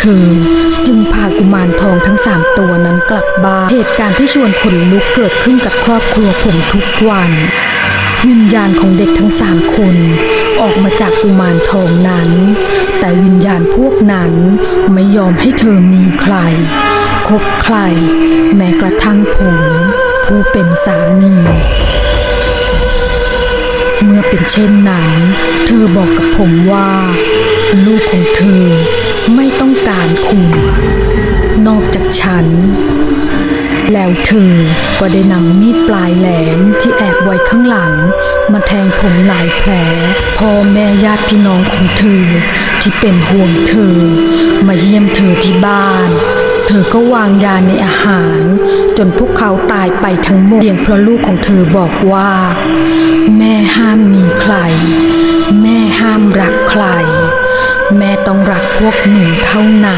เธอจึงพากุมารทองทั้งสามตัวนั้นกลับบ้านเหตุการณ์ที่ชวนขนลุกเกิดขึ้นกับครอบครัวผมทุกวันวิญญาณของเด็กทั้งสามคนออกมาจากกุมารทองนั้น แต่วิญญาณพวกนั้นไม่ยอมให้เธอมีใคร คบใคร แม้กระทั่งผมผู้เป็นสามีเมื่อเป็นเช่นนั้น เธอบอกกับผมว่า ลูกของเธ คุณ นอกจากฉัน แล้วเธอก็ได้นำมีดปลายแหลมที่แอบไว้ข้างหลัง มาแทงผมหลายแผล พ่อแม่ญาติพี่น้องของเธอที่เป็นห่วงเธอ มาเยี่ยมเธอที่บ้าน เธอก็วางยาในอาหาร จนพวกเขาตายไปทั้งหมดเพียงเพราะลูกของเธอบอกว่า แม่ห้ามมีใคร แม่ห้ามรักใคร แม่ต้องรักพวกหนูเท่านั้น